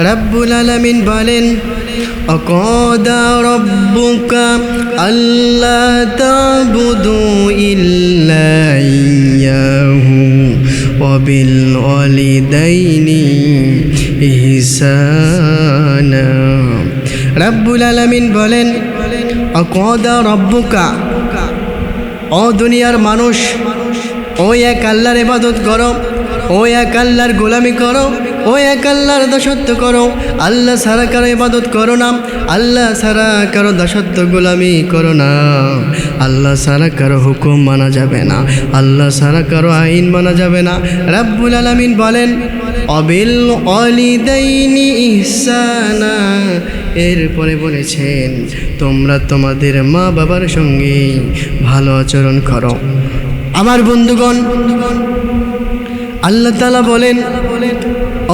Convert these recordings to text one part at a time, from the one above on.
রাব্বুল আলামিন বলেন, অকদা রব্বুকা আল্লাহ তাবুদু ইল্লা ইয়াহু ওয়াবিল ওয়ালিদাইনি ইহসানা। রাব্বুল আলামিন বলেন, অকদা রব্বুকা, ও দুনিয়ার মানুষ ওই এক আল্লাহর ইবাদত করো ওই এক আল্লাহর গোলামি করো ওই এক আল্লাহর দাসত্ব করো। আল্লাহ সারা কারও ইবাদত করো না। আল্লাহ সারা কারও দাসত্ব গোলামি করো না। আল্লাহ সারা কারও হুকুম মানা যাবে না। আল্লাহ সারা কারও আইন মানা যাবে না। রাব্বুল আলামিন বলেন, অবিল অলিদাইনি ইহসানা। এরপরে বলেছেন, তোমরা তোমাদের মা বাবার সঙ্গে ভালো আচরণ করো। আমার বন্ধুগণ, আল্লাহ তালা বলেন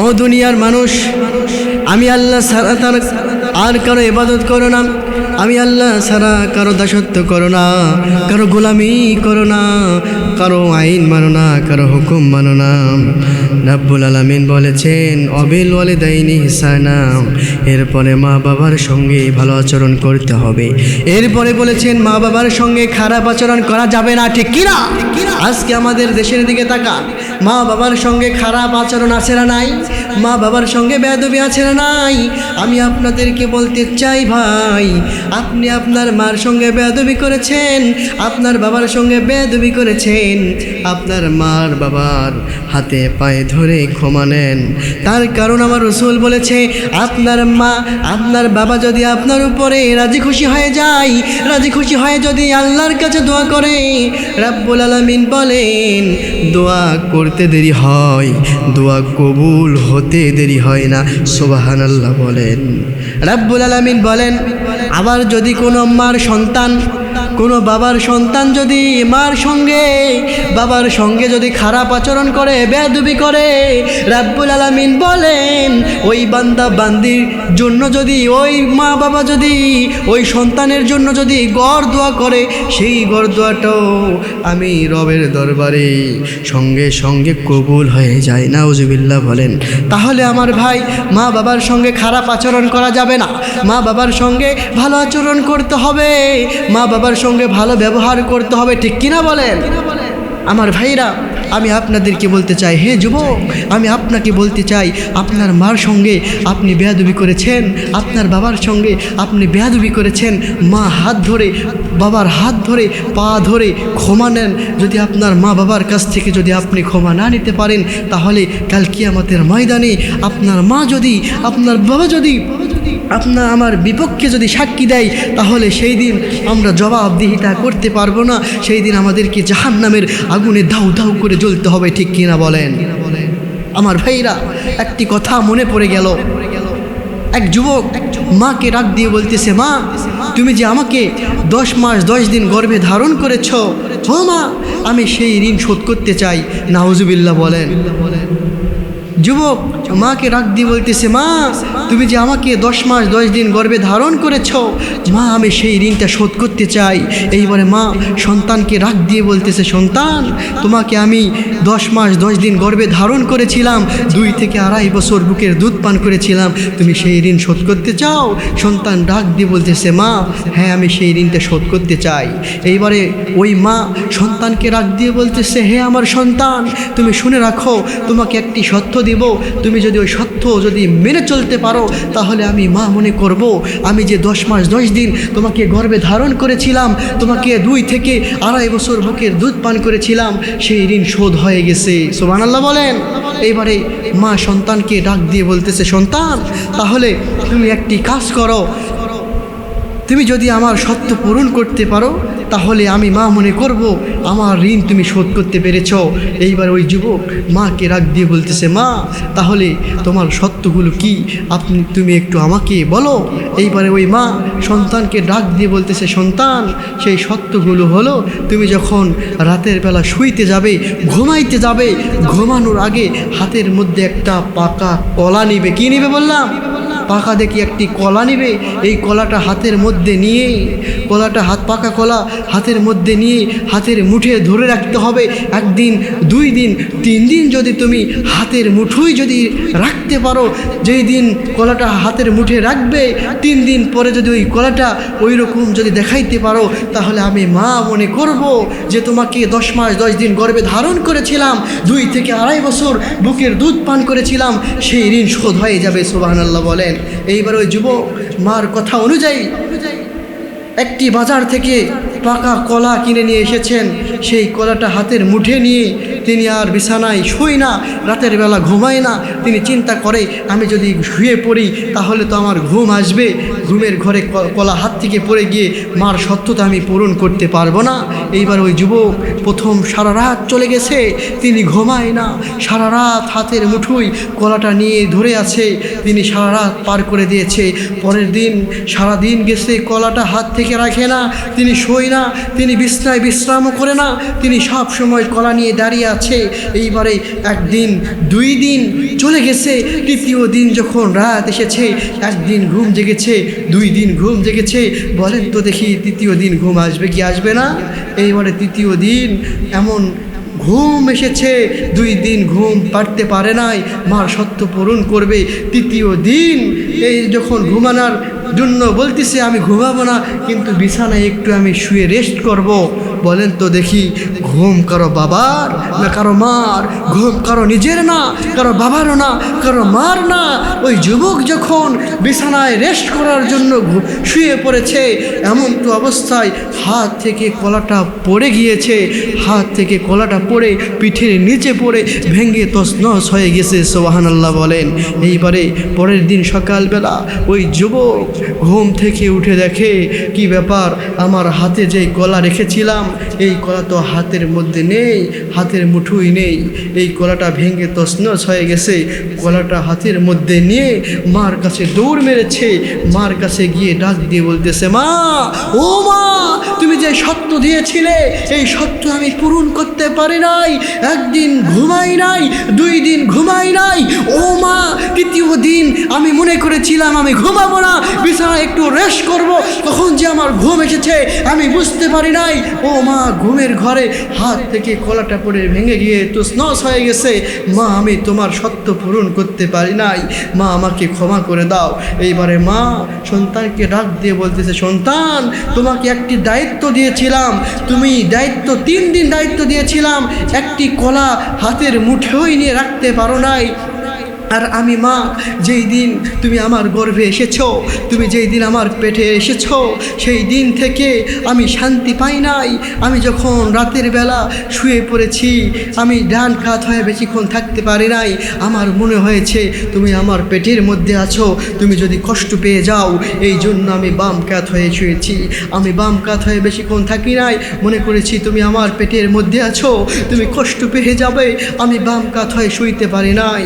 ও দুনিয়ার মানুষ, আমি আল্লাহ সারা তার আর কারও ইবাদত করো না। আমি আল্লাহ সারা কারও দাসত্ব করো না, কারও গোলামি করো না, কারও আইন মানো না, কারও হুকুম মানো না। রাব্বুল আলামিন বলেছেন, অবিল ওয়ালে দাইনি হিসানা এরপরে মা বাবার সঙ্গে ভালো আচরণ করতে হবে। এরপরে বলেছেন, মা বাবার সঙ্গে খারাপ আচরণ করা যাবে না। ঠিক কিনা? আজকে আমাদের দেশের দিকে তাকা মা বাবার সঙ্গে খারাপ আচরণ আছে না নাই? মা বাবার সঙ্গে বেদবি আছে না নাই? আমি আপনাদেরকে বলতে চাই ভাই, আপনি আপনার মার সঙ্গে বেদবি করেছেন, আপনার বাবার সঙ্গে বেদবি করেছেন, আপনার মার বাবার হাতে পায়ে ধরে ক্ষমা নেন। তার কারণ আমার রসুল বলেছে, আপনার মা, আপনার বাবা যদি আপনার উপরে রাজি খুশি হয়ে যায়, রাজি খুশি হয়ে যদি আল্লাহর কাছে দোয়া করে, রাব্বুল আলামিন বলেন, দোয়া করতে দেরি হয়, দোয়া কবুল হতে দেরি হয় না সোবাহান আল্লাহ বলেন। রাব্বুল আলমিন বলেন, আবার যদি কোনো মার সন্তান কোনো বাবার সন্তান যদি মার সঙ্গে, বাবার সঙ্গে যদি খারাপ আচরণ করে বেদবি করে, রাব্বুল আলামিন বলেন, ওই বান্দা বান্দির জন্য যদি, ওই মা বাবা যদি, ওই সন্তানের জন্য যদি গড় দোয়া করে, সেই গড় দোয়াটাও আমি রবের দরবারে সঙ্গে সঙ্গে কবুল হয়ে যায় না নাউজুবিল্লাহ বলেন। তাহলে আমার ভাই, মা বাবার সঙ্গে খারাপ আচরণ করা যাবে না। মা বাবার সঙ্গে ভালো আচরণ করতে হবে। মা বাবার সঙ্গে ভালো ব্যবহার করতে হবে, ঠিক কিনা বলেন? আমার ভাইরা আমি আপনাদেরকে বলতে চাই, হে যুবক, আমি আপনাকে বলতে চাই, আপনার মার সঙ্গে আপনি বেয়াদবি করেছেন, আপনার বাবার সঙ্গে আপনি বেয়াদবি করেছেন, মা হাত ধরে, বাবার হাত ধরে, পা ধরে ক্ষমা নেন। যদি আপনার মা বাবার কাছ থেকে যদি আপনি ক্ষমা না নিতে পারেন, তাহলে কাল কিয়ামতের ময়দানে আপনার মা যদি, আপনার বাবা যদি আপনার আমার বিপক্ষে যদি সাক্ষী দেয়, তাহলে সেই দিন আমরা জবাবদিহিতা করতে পারব না। সেই দিন আমাদেরকে জাহান নামের আগুনে ধাউ ধাউ করে জ্বলতে হবে, ঠিক কিনা বলেন? আমার ভাইরা, একটি কথা মনে পড়ে গেল। এক যুবক মাকে রাগ দিয়ে বলতেছে, মা, তুমি যে আমাকে দশ মাস দশ দিন গর্ভে ধারণ করেছ, ও মা, আমি সেই ঋণ শোধ করতে চাই। নাউজুবিল্লাহ বলেন। যুবক মাকে রাগ দিয়ে বলতেছে, মা তুমি যে আমাকে দশ মাস, দশ দিন গর্বে ধারণ করেছ, মা, আমি সেই ঋণটা শোধ করতে চাই। এইবারে মা সন্তানকে রাগ দিয়ে বলতেছে, সন্তান, তোমাকে আমি দশ মাস, দশ দিন গর্বে ধারণ করেছিলাম, দুই থেকে আড়াই বছর বুকের দুধ পান করেছিলাম। তুমি সেই ঋণ শোধ করতে চাও? সন্তান ডাক দিয়ে বলতেছে, মা হ্যাঁ আমি সেই ঋণটা শোধ করতে চাই। এইবারে ওই মা সন্তানকে রাগ দিয়ে বলতেছে, হে আমার সন্তান, তুমি শুনে রাখো, তোমাকে একটি সত্য দিব। তুমি যদি ওই সত্য যদি মেনে চলতে পারো তাহলে আমি মা মনে করব। আমি যে দশ মাস, দশ দিন তোমাকে গর্বে ধারণ করেছিলাম, তোমাকে দুই থেকে আড়াই বছর বুকের দুধ পান করেছিলাম, সেই ঋণ শোধ হয়ে গেছে। সোমান আল্লাহ বলেন। এইবারে মা সন্তানকে ডাক দিয়ে বলতেছে, সন্তান, তাহলে তুমি একটি কাজ করো তুমি যদি আমার সত্য পূরণ করতে পারো, তাহলে আমি মা মনে করব, আমার ঋণ তুমি শোধ করতে পেরেছ। এইবার ওই যুবক মাকে রাগ দিয়ে বলতেছে, মা, তাহলে তোমার সত্যগুলো কি? আপনি, তুমি একটু আমাকে বলো। এইবারে ওই মা সন্তানকে ডাক দিয়ে বলতেছে, সন্তান, সেই সত্যগুলো হলো, তুমি যখন রাতের বেলা শুইতে যাবে, ঘুমাইতে যাবে, ঘুমানোর আগে হাতের মধ্যে একটা পাকা কলা নিবে। কি নিবে বললাম? পাকা দেখি একটি কলা নেবে, এই কলাটা হাতের মধ্যে নিয়ে, কলাটা হাত, পাকা কলা হাতের মধ্যে নিয়ে হাতের মুঠে ধরে রাখতে হবে। একদিন, দুই দিন, তিন দিন যদি তুমি হাতের মুঠোই যদি রাখতে পারো, যেই দিন কলাটা হাতের মুঠে রাখবে, তিন দিন পরে যদি ওই কলাটা ওই রকম যদি দেখাইতে পারো, তাহলে আমি মা মনে করব যে তোমাকে দশ মাস, দশ দিন গর্ভে ধারণ করেছিলাম, দুই থেকে আড়াই বছর বুকের দুধ পান করেছিলাম, সেই ঋণ শোধ হয়ে যাবে সুবাহান বলেন। এইবার ওই যুবক মার কথা অনুযায়ী একটি বাজার থেকে পাকা কলা কিনে নিয়ে এসেছেন। সেই কলাটা হাতের মুঠে নিয়ে তিনি আর বিছানায় শুই না, রাতের বেলা ঘুমায় না। তিনি চিন্তা করে, আমি যদি শুয়ে পড়ি, তাহলে তো আমার ঘুম আসবে। ঘুমের ঘরে কলা হাত থেকে পড়ে গিয়ে মার সত্যতা আমি পূরণ করতে পারব না। এইবার ওই যুবক প্রথম সারা রাত চলে গেছে, তিনি ঘুমায় না। সারা রাত হাতের মুঠোই কলাটা নিয়ে ধরে আছে, তিনি সারা রাত পার করে দিয়েছে। পরের দিন সারা দিন গেছে কলাটা হাত থেকে রাখে না, তিনি শোয় না, তিনি বিছনায় বিশ্রামও করে না। তিনি সব সময় কলা নিয়ে দাঁড়িয়ে আছে। এইবারে একদিন, দুই দিন চলে গেছে। তৃতীয় দিন যখন রাত এসেছে, একদিন ঘুম জেগেছে, দুই দিন ঘুম জেগেছে। বলেন তো দেখি তৃতীয় দিন ঘুম আসবে কি আসবে না? এইবারে তৃতীয় দিন এমন ঘুম এসেছে, দুই দিন ঘুম পারতে পারে নাই মার সত্য পূরণ করবে। তৃতীয় দিন এই যখন ঘুমানোর জন্য বলতেছে, আমি ঘুমাবো না, কিন্তু বিছানায় একটু আমি শুয়ে রেস্ট করব। বলেন তো দেখি। ঘুম কারও বাবার না কারও মার, ঘুম কারও নিজের না, কারও বাবারও না, কারও মার না। ওই যুবক যখন বিছানায় রেস্ট করার জন্য শুয়ে পড়েছে, এমন তো অবস্থায় হাত থেকে কলাটা পড়ে গিয়েছে, হাত থেকে কলাটা পড়ে পিঠের নিচে পড়ে ভেঙে তসনস হয়ে গেছে সোবাহান আল্লাহ বলেন। এইবারে পরের দিন সকালবেলা ওই যুবক ঘুম থেকে উঠে দেখে, কি ব্যাপার? আমার হাতে যে কলা রেখেছিলাম, এই কলা তো হাতের মধ্যে নেই, হাতের মুঠোই নেই। এই কলাটা ভেঙে তসনস হয়ে গেছে। কলাটা হাতের মধ্যে নিয়ে মার কাছে দৌড় মেরেছে। মার কাছে গিয়ে ডাক দিয়ে বলতেছে, মা, ও মা, তুমি যে সত্য দিয়েছিলে, এই সত্য আমি পূরণ করতে পারি নাই। একদিন ঘুমাই নাই, দুই দিন ঘুমাই নাই। ও মা দিন আমি মনে করেছিলাম আমি ঘুমাবো না বিছানা একটু রেস্ট করব। তখন যে আমার ঘুম এসেছে, আমি বুঝতে পারি নাই। ও মা, ঘুমের ঘরে হাত থেকে কলাটা পড়ে ভেঙে গিয়ে তুসনস হয়ে গেছে। মা, আমি তোমার সত্য পূরণ করতে পারি নাই। মা, আমাকে ক্ষমা করে দাও। এইবারে মা সন্তানকে ডাক দিয়ে বলতেছে, সন্তান, তোমাকে একটি দায়িত্ব দিয়েছিলাম। তুমি দায়িত্ব, তিন দিন দায়িত্ব দিয়েছিলাম। একটি কলা হাতের মুঠেই নিয়ে রাখতে পারো নাই। আর আমি মা, যেই দিন তুমি আমার গর্ভে এসেছ, তুমি যেই দিন আমার পেটে এসেছ, সেই দিন থেকে আমি শান্তি পাই নাই। আমি যখন রাতের বেলা শুয়ে পড়েছি, আমি ডান কাত হয়ে বেশিক্ষণ থাকতে পারি নাই। আমার মনে হয়েছে, তুমি আমার পেটের মধ্যে আছো, তুমি যদি কষ্ট পেয়ে যাও, এই জন্য আমি বাম কাত হয়ে শুয়েছি। আমি বাম কাত হয়ে বেশিক্ষণ থাকি নাই, মনে করেছি তুমি আমার পেটের মধ্যে আছো, তুমি কষ্ট পেয়ে যাবে। আমি বাম কাত হয়ে শুইতে পারি নাই।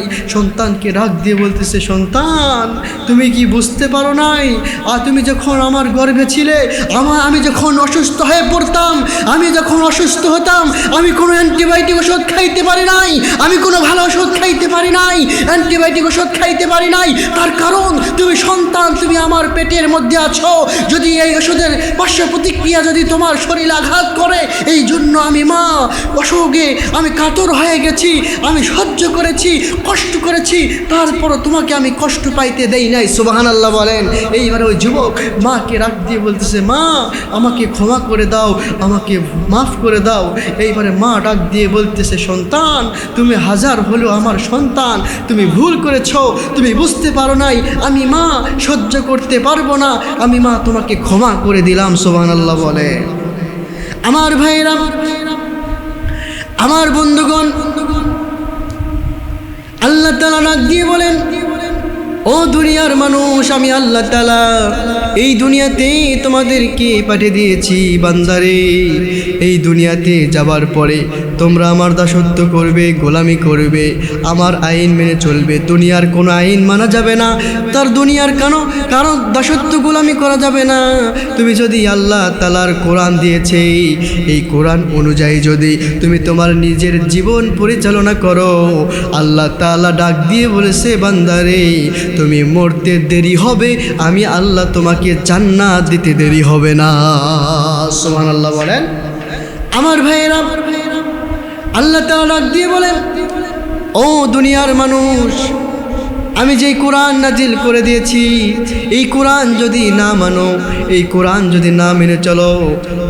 সন্তানকে রাগ দিয়ে বলতেছে, সন্তান, তুমি কি বুঝতে পারো নাই? আর তুমি যখন আমার গর্ভে ছিলে, আমার, আমি যখন অসুস্থ হয়ে পড়তাম, আমি যখন অসুস্থ হতাম, আমি কোনো অ্যান্টিবায়োটিক ওষুধ খাইতে পারি নাই, আমি কোনো ভালো ওষুধ খাইতে পারি নাই, অ্যান্টিবায়োটিক ওষুধ খাইতে পারি নাই। তার কারণ, তুমি সন্তান, তুমি আমার পেটের মধ্যে আছো। যদি এই ওষুধের পার্শ্ব প্রতিক্রিয়া যদি তোমার শরীর আঘাত করে, এই জন্য আমি মা, অসুখে আমি কাতর হয়ে গেছি, আমি সহ্য করেছি, কষ্ট করেছি তারপরও তোমাকে আমি কষ্ট পাইতে দেই নাই সুবাহান আল্লাহ বলেন। এইবার ওই যুবক মাকে রাখ দিয়ে বলতেছে, মা, আমাকে ক্ষমা করে দাও, আমাকে মাফ করে দাও। এইবারে মা ডাক দিয়ে বলতেছে, সন্তান, তুমি হাজার হলেও আমার সন্তান, তুমি ভুল করেছ, তুমি বুঝতে পারো নাই, আমি মা, সহ্য করতে পারব না, আমি মা তোমাকে ক্ষমা করে দিলাম সোবান আল্লাহ বলে। আমার ভাইরা আমার বন্ধুগণ তালা দিয়ে বলেন ও দুনিয়ার মানুষ, আমি আল্লাহ তালা এই দুনিয়াতে তোমাদেরকে পাঠিয়ে দিয়েছি, বান্দারে। এই দুনিয়াতে যাবার পরে তোমরা আমার দাসত্ব করবে, গোলামি করবে, আমার আইন মেনে চলবে। দুনিয়ার কোনো আইন মানা যাবে না, তার দুনিয়ার কেন কারণ দাসত্ব গোলামি করা যাবে না। তুমি যদি আল্লাহ তালার কোরআন দিয়েছে, এই কোরআন অনুযায়ী যদি তুমি তোমার নিজের জীবন পরিচালনা করো, আল্লাহ তালা ডাক দিয়ে বলেছে, বান্দারে তুমি মরতে দেরি হবে, আমি আল্লাহ তোমাকে জান্নাত দিতে দেরি হবে না। সোহান আল্লাহ বলেন। আমার ভাইয়েরা, আল্লাহ তালা দিয়ে বলেন, ও দুনিয়ার মানুষ আমি যেই কোরআন নাজিল করে দিয়েছি, এই কোরআন যদি না মানো, এই কোরআন যদি না মেনে চলো,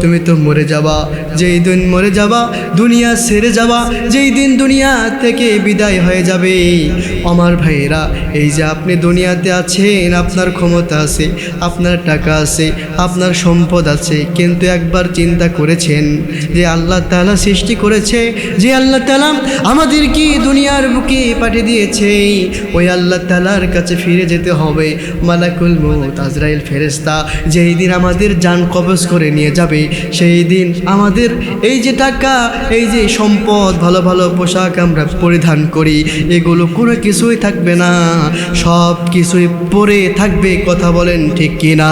তুমি তো মরে যাবা। যেই দিন মরে যাবা, দুনিয়া সেরে যাবা, যেই দিন দুনিয়া থেকে বিদায় হয়ে যাবে। আমার ভাইয়েরা, এই যে আপনি দুনিয়াতে আছেন, আপনার ক্ষমতা আছে, আপনার টাকা আছে, আপনার সম্পদ আছে, কিন্তু একবার চিন্তা করেছেন যে আল্লাহ তালা সৃষ্টি করেছে, যে আল্লাহ তাআলা আমাদের কি দুনিয়ার বুকে পাঠিয়ে দিয়েছে, ওই আল্লাহ তাআলার কাছে ফিরে যেতে হবে। মালাকুল মৌত আজরাইল ফেরেস্তা যেই দিন আমাদের যান কবজ করে নিয়ে যাবে, সেই দিন আমাদের এই যে টাকা, এই যে সম্পদ, ভালো ভালো পোশাক আমরা পরিধান করি, এগুলো কোনো কিছুই থাকবে না। সব কিছুই পরে থাকবে, কথা বলেন ঠিক কিনা?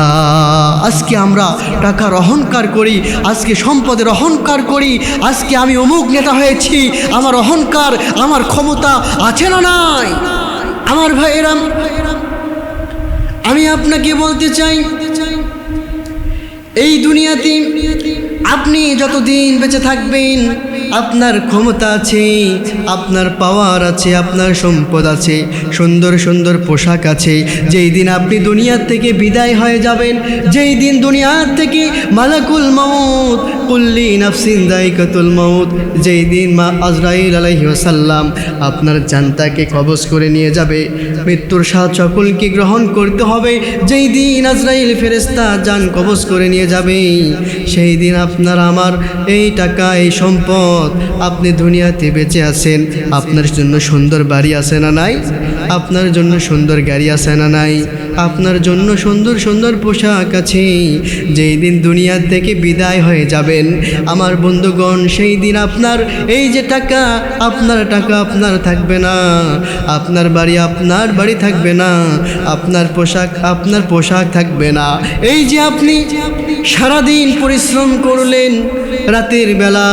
আজকে আমরা টাকার অহংকার করি, আজকে সম্পদের অহংকার করি, আজকে আমি অমুক নেতা হয়েছি, আমার অহংকার, আমার ক্ষমতা আছে না নাই? আমার ভাইয়েরাম আমি আপনাকে বলতে চাই, এই দুনিয়াতে আপনি যতদিন বেঁচে থাকবেন, আপনার ক্ষমতা আছে, আপনার পাওয়ার আছে, আপনার সম্পদ আছে, সুন্দর সুন্দর পোশাক আছে। যেই দিন আপনি দুনিয়ার থেকে বিদায় হয়ে যাবেন, যেই দিন দুনিয়ার থেকে মালাকুল মৌত কুল্লি নাফসিন দায়িকাতুল মৌত যেই দিন মা আজরাইল আলাইহি ওয়াসাল্লাম আপনার জানতাকে কবজ করে নিয়ে যাবে, মৃত্যুর স্বাদ সকলকে গ্রহণ করতে হবে? যেই দিন আজরাইল ফেরেস্তা যান কবজ করে নিয়ে যাবে, সেই দিন আপনার আমার এই টাকা, এই সম্পদ আপনি দুনিয়াতে বেঁচে আছেন। আপনার জন্য সুন্দর বাড়ি আছে না নাই? আপনার জন্য সুন্দর গাড়ি আছে না নাই? আপনার জন্য সুন্দর সুন্দর পোশাক আছে। যেই দিন দুনিয়া থেকে বিদায় হয়ে যাবেন আমার বন্ধুগণ, সেই দিন আপনার, এই যে টাকা, আপনার টাকা আপনার থাকবে না। আপনার বাড়ি আপনার বাড়ি থাকবে না। আপনার পোশাক আপনার পোশাক থাকবে না। এই যে আপনি সারাদিন পরিশ্রম করলেন, রাতের বেলা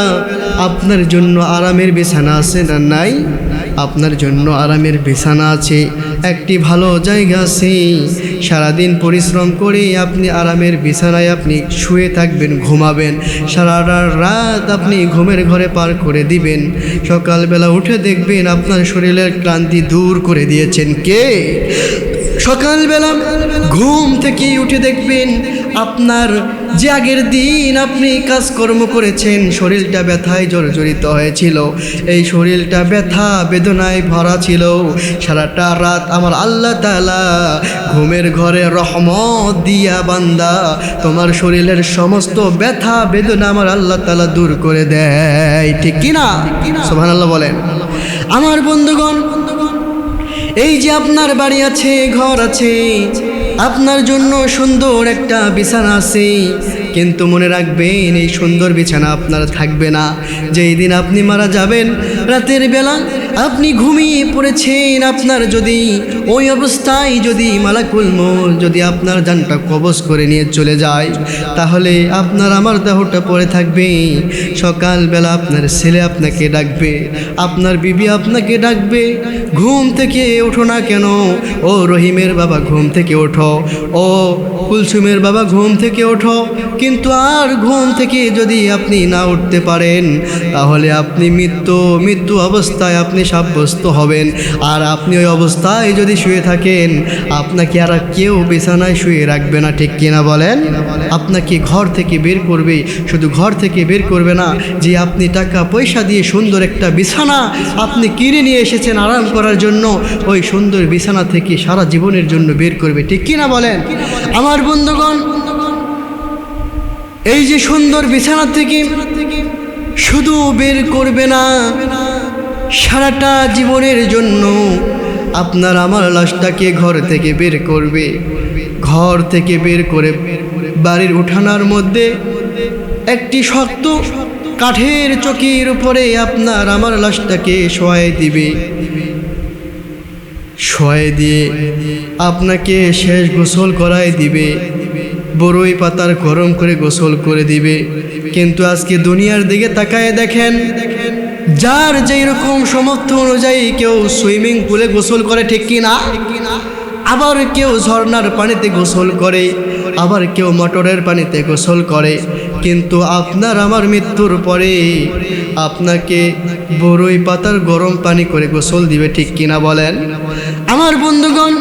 আপনার জন্য আরামের বিছানা আছে না নাই? আপনার জন্য আরামের বিছানা আছে, একটি ভালো জায়গা আছে। সারাদিন পরিশ্রম করে আপনি আরামের বিছানায় আপনি শুয়ে থাকবেন, ঘুমাবেন। সারা রাত আপনি ঘুমের ঘরে পার করে দিবেন। সকালবেলা উঠে দেখবেন আপনার শরীরের ক্লান্তি দূর করে দিয়েছেন কে? সকালবেলা ঘুম থেকে উঠে দেখবেন আপনার যে আগের দিন আপনি কাজকর্ম করেছেন, শরীরটা ব্যথায় জর্জরিত হয়েছিল। এই শরীরটা ব্যথা, বেদনায় ভরা ছিল। সারাটা রাত আমার আল্লাহ তালা ঘুমের ঘরে রহমত দিয়া বান্দা, তোমার শরীরের সমস্ত ব্যথা, বেদনা আমার আল্লাহ তালা দূর করে দেয়। ঠিক কিনা সোহান আল্লাহ বলেন। আমার বন্ধুগণ, এই যে আপনার বাড়ি আছে, ঘর আছে আপনার জন্য সুন্দর একটা বিছানা আছে। কিন্তু মনে রাখবেন, এই সুন্দর বিছানা আপনার থাকবে না। যেই দিন আপনি মারা যাবেন, রাতের বেলা আপনি ঘুমিয়ে পড়েছেন, আপনার যদি ওই অবস্থায় যদি মালাকুল মোল যদি আপনার যানটা কবজ করে নিয়ে চলে যায়, তাহলে আপনার আমার দেহটা পড়ে থাকবে। সকালবেলা আপনার ছেলে আপনাকে ডাকবে, আপনার বিবি আপনাকে ডাকবে, ঘুম থেকে ওঠো না কেন? ও রহিমের বাবা, ঘুম থেকে ওঠো। ও কুলসুমের বাবা, ঘুম থেকে ওঠো। কিন্তু আর ঘুম থেকে যদি আপনি না উঠতে পারেন, তাহলে আপনি মৃত্যু মৃত্যু অবস্থায় আপনি সাব্যস্ত হবেন। আর আপনি ওই অবস্থায় যদি শুয়ে থাকেন, আপনাকে আর কেউ বিছানায় শুয়ে রাখবে না, ঠিক কিনা বলেন? আপনাকে ঘর থেকে বের করবে, শুধু ঘর থেকে বের করবে না, যে আপনি টাকা পয়সা দিয়ে সুন্দর একটা বিছানা আপনি কিনে নিয়ে এসেছেন আরাম করার জন্য, ওই সুন্দর বিছানা থেকে সারা জীবনের জন্য বের করবে, ঠিক কিনা বলেন? আমার বন্ধুগণ, এই যে সুন্দর বিছানা থেকে শুধু বের করবে না সারাটা জীবনের জন্য আপনার আমার লাশটাকে ঘর থেকে বের করবে। ঘর থেকে বের করে বাড়ির উঠানার মধ্যে একটি শক্ত কাঠের চকির উপরে আপনার আমার লাশটাকে শোয়াই দিবে। শোয়াই দিয়ে আপনাকে শেষ গোসল করাই দিবে। বড়ই পাতার গরম করে গোসল করে দিবে। কিন্তু আজকে দুনিয়ার দিকে তাকায় দেখেন যার যেই রকম সমর্থ অনুযায়ী কেউ সুইমিং পুলে গোসল করে, ঠিক কি না? আবার কেউ ঝর্ণার পানিতে গোসল করে, আবার কেউ মটরের পানিতে গোসল করে। কিন্তু আপনার আমার মৃত্যুর পরে আপনাকে বড়ই পাতার গরম পানি করে গোসল দিবে, ঠিক কিনা বলেন? আমার বন্ধুগণ,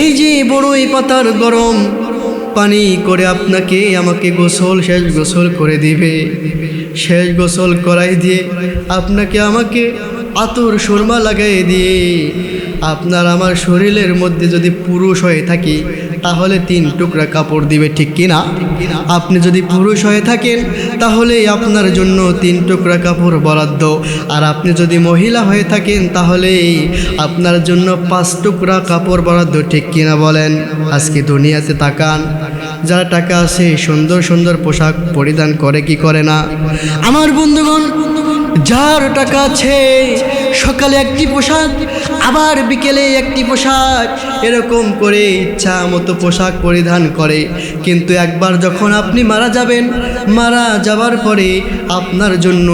এই যে বড়ই পাতার গরম পানি করে আপনাকে আমাকে গোসল, শেষ গোসল করে দিবে। শেষ গোসল করাই দিয়ে আপনাকে আমাকে আতর সুরমা লাগাই দিয়ে আপনার আমার শরীরের মধ্যে যদি পুরুষ হয়ে থাকি, তাহলে তিন টুকরা কাপড় দিবে, ঠিক কিনা আপনি যদি পুরুষ হয়ে থাকেন তাহলে আপনার জন্য তিন টুকরা কাপড় বরাদ্দ। আর আপনি যদি মহিলা হয়ে থাকেন তাহলে আপনার জন্য পাঁচ টুকরা কাপড় বরাদ্দ, ঠিক কিনা বলেন? আজকে দুনিয়াতে তাকান। যারা টাকা আছে, সুন্দর সুন্দর পোশাক পরিধান করে, কি করে না? আমার বন্ধুগণ, যার টাকা আছে, সকালে একটি পোশাক, আবার বিকেলে একটি পোশাক, এরকম করে ইচ্ছা মতো পোশাক পরিধান করে। কিন্তু একবার যখন আপনি মারা যাবেন, মারা যাবার পরে আপনার জন্য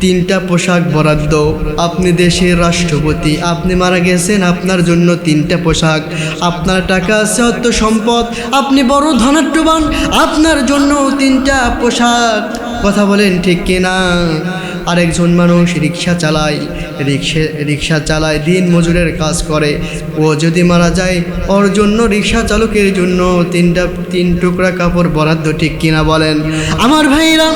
তিনটা পোশাক বরাদ্দ। আপনি দেশের রাষ্ট্রপতি, আপনি মারা গেছেন, আপনার জন্য তিনটা পোশাক। আপনার টাকা আছে অর্থ সম্পদ, আপনি বড় ধনাট্যবান আপনার জন্য তিনটা পোশাক। কথা বলেন ঠিক কিনা? আরেকজন মানুষ রিক্সা চালায়, রিক্সা রিক্সা চালায়, দিন মজুরের কাজ করে। ও যদি মারা যায়, ওর জন্য রিক্সা চালকের জন্য তিনটা, তিন টুকরা কাপড় বরাদ্দ ঠিক কিনা বলেন? আমার ভাইরা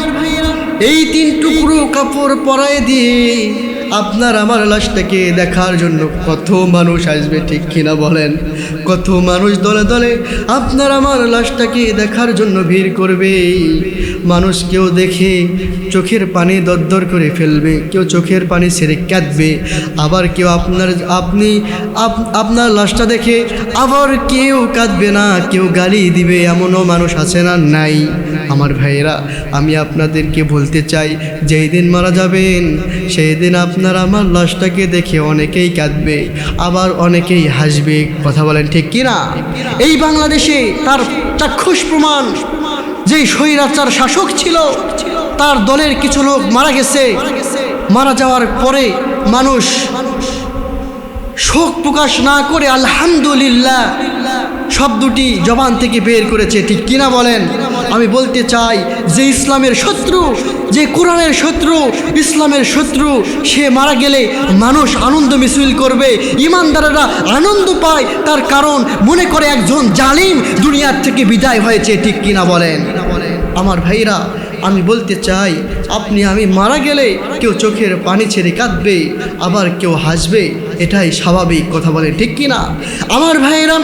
এই তিন টুকরো কাপড় পরায় দিয়ে আপনার আমার লাশটাকে দেখার জন্য কত মানুষ আসবে ঠিক কিনা বলেন? কত মানুষ দলে দলে আপনার আমার লাশটাকে দেখার জন্য ভিড় করবে। মানুষ কেউ দেখে চোখের পানি দরদর করে ফেলবে, কেউ চোখের পানি ছেড়ে কাঁদবে। আবার কেউ আপনার, আপনি আপনার লাশটা দেখে আবার কেউ কাঁদবে না, কেউ গালি দিবে, এমনও মানুষ আছে না নাই? আমার ভাইয়েরা, আমি আপনাদেরকে বলতে চাই, যেই দিন মারা যাবেন, সেই দিন আপনার আমার লাশটাকে দেখে অনেকেই কাঁদবে, আবার অনেকেই হাসবে, কথা বলেন ঠিক কিনা? এই বাংলাদেশে তার চাক্ষুষ প্রমাণ যে স্বৈরাচার শাসক ছিল, তার দলের কিছু লোক মারা গেছে। মারা যাওয়ার পরে মানুষ শোক প্রকাশ না করে আলহামদুলিল্লাহ শব্দটি জবান থেকে বের করেছে, ঠিক কিনা বলেন? আমি বলতে চাই যে ইসলামের শত্রু, যে কোরআনের শত্রু, ইসলামের শত্রু, সে মারা গেলে মানুষ আনন্দ মিছিল করবে, ইমানদারেরা আনন্দ পায়, তার কারণ মনে করে একজন জালিম দুনিয়ার থেকে বিদায় হয়েছে, ঠিক কিনা বলেন? আমার ভাইরা আমি বলতে চাই, আপনি আমি মারা গেলে কেউ চোখের পানি ছেড়ে কাঁদবে, আবার কেউ হাসবে, এটাই স্বাভাবিক কথা বলে, ঠিক কিনা? আমার ভাইরাম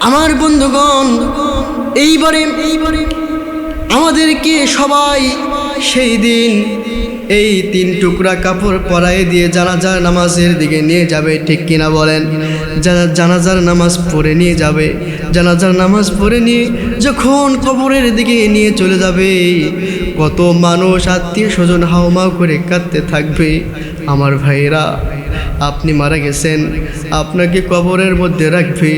আমার বন্ধুগণ এইবারে এইবারে আমাদেরকে সবাই সেই দিন এই তিন টুকরা কাপড় পরায় দিয়ে জানাজার নামাজের দিকে নিয়ে যাবে, ঠিক কিনা বলেন? জানাজার নামাজ পড়ে নিয়ে যাবে। জানাজার নামাজ পড়ে নিয়ে যখন কবরের দিকে নিয়ে চলে যাবে, কত মানুষ আত্মীয় স্বজন হাওমাও করে কাঁদতে থাকবে। আমার ভাইয়েরা, আপনি মারা গেছেন, আপনাকে কবরের মধ্যে রাখবে।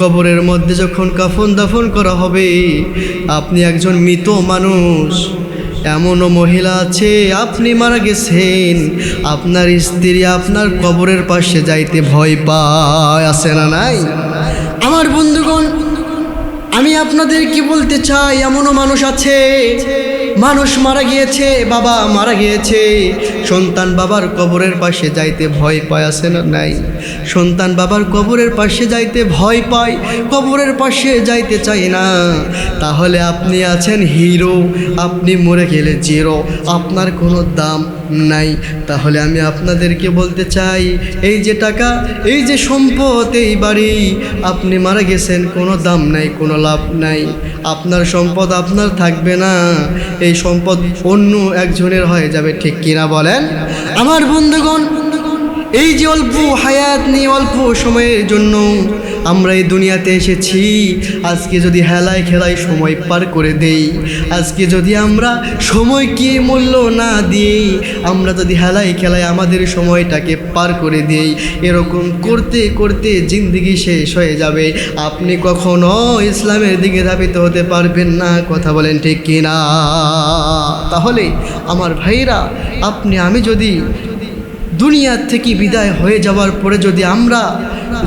কবরের মধ্যে যখন কাফন দাফন করা হবে, আপনি একজন মৃত মানুষ। এমনও মহিলা আছে, আপনি মারা গেছেন। আপনার স্ত্রী আপনার কবরের পাশে যাইতে ভয় পায়, আছে না নাই? আমার বন্ধুগণ, আমি আপনাদের কি বলতে চাই? এমনও মানুষ আছে মানুষ মারা গিয়েছে, বাবা মারা গিয়েছে। সন্তান বাবার কবরের পাশে যাইতে ভয় পায়, আছে না নাই? সন্তান বাবার কবরের পাশে যাইতে ভয় পায়, কবরের পাশে যাইতে চাই না। তাহলে আপনি আছেন হিরো, আপনি মরে গেলে জিরো। আপনার কোনো দাম নাই, তাহলে আমি আপনাদেরকে বলতে চাই, এই যে টাকা, এই যে সম্পদ এই বাড়ি, আপনি মারা গেছেন, কোনো দাম নাই, কোনো লাভ নাই, আপনার সম্পদ আপনার থাকবে না, এই সম্পদ অন্য একজনের হয়ে যাবে, ঠিক কিনা বলেন? আমার বন্ধুগণ, এই যে অল্প হায়াত নিয়ে অল্প সময়ের জন্য আমরা এই দুনিয়াতে এসেছি। আজকে যদি হেলায় খেলায় সময় পার করে দেই। আজকে যদি আমরা সময় সময়কে মূল্য না দিই, আমরা যদি হেলায় খেলায় আমাদের সময়টাকে পার করে দেই, এরকম করতে করতে জিন্দগি শেষ হয়ে যাবে। আপনি কখনো ইসলামের দিকে ধাবিত হতে পারবেন না, কথা বলেন ঠিক কিনা? তাহলে আমার ভাইরা আপনি, আমি যদি দুনিয়ার থেকে বিদায় হয়ে যাওয়ার পরে যদি আমরা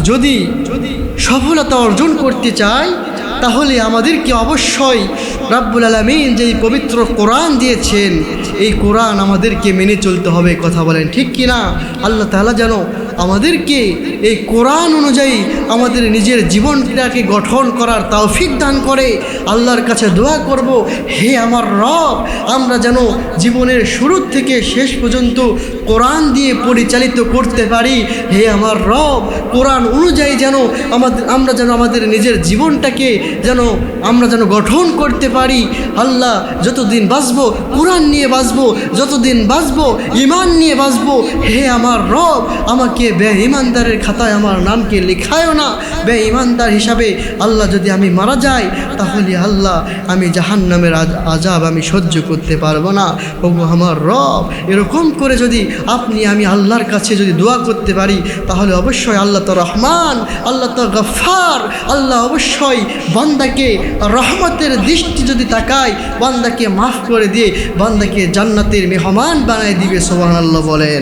যদি যদি সফলতা অর্জন করতে চাই তাহলে আমাদেরকে অবশ্যই রাব্বুল আলমিন যে এই পবিত্র কোরআন দিয়েছেন, এই কোরআন আমাদেরকে মেনে চলতে হবে, কথা বলেন, ঠিক কিনা? আল্লাহ তালা যেন আমাদেরকে এই কোরআন অনুযায়ী আমাদের নিজের জীবনটাকে গঠন করার তৌফিক দান করে। আল্লাহর কাছে দোয়া করব, হে আমার রব, আমরা যেন জীবনের শুরু থেকে শেষ পর্যন্ত কোরআন দিয়ে পরিচালিত করতে পারি। হে আমার রব, কোরআন অনুযায়ী যেন আমাদের, আমরা যেন আমাদের নিজের জীবনটাকে যেন আমরা যেন গঠন করতে পারি। আল্লাহ, যতদিন বাঁচবো, কোরআন নিয়ে বাঁচবো, যতদিন বাঁচবো ইমান নিয়ে বাঁচবো, হে আমার রব, আমাকে বে ইমানদারের খাতায় আমার নামকে লেখায়ও না। বে ইমানদার হিসাবে আল্লাহ যদি আমি মারা যাই, তাহলে আল্লাহ আমি জাহান্নামের আজ- আজাব আমি সহ্য করতে পারব না। ওগো আমার রব, এরকম করে যদি আপনি আমি আল্লাহর কাছে যদি দোয়া করতে পারি, তাহলে অবশ্যই আল্লাহ তো রহমান, আল্লাহ তো গফার আল্লাহ অবশ্যই বান্দাকে রহমতের দৃষ্টি যদি তাকায়, বান্দাকে মাফ করে দিয়ে বান্দাকে জান্নাতের মেহমান বানায় দিবে সোহান আল্লাহ বলেন।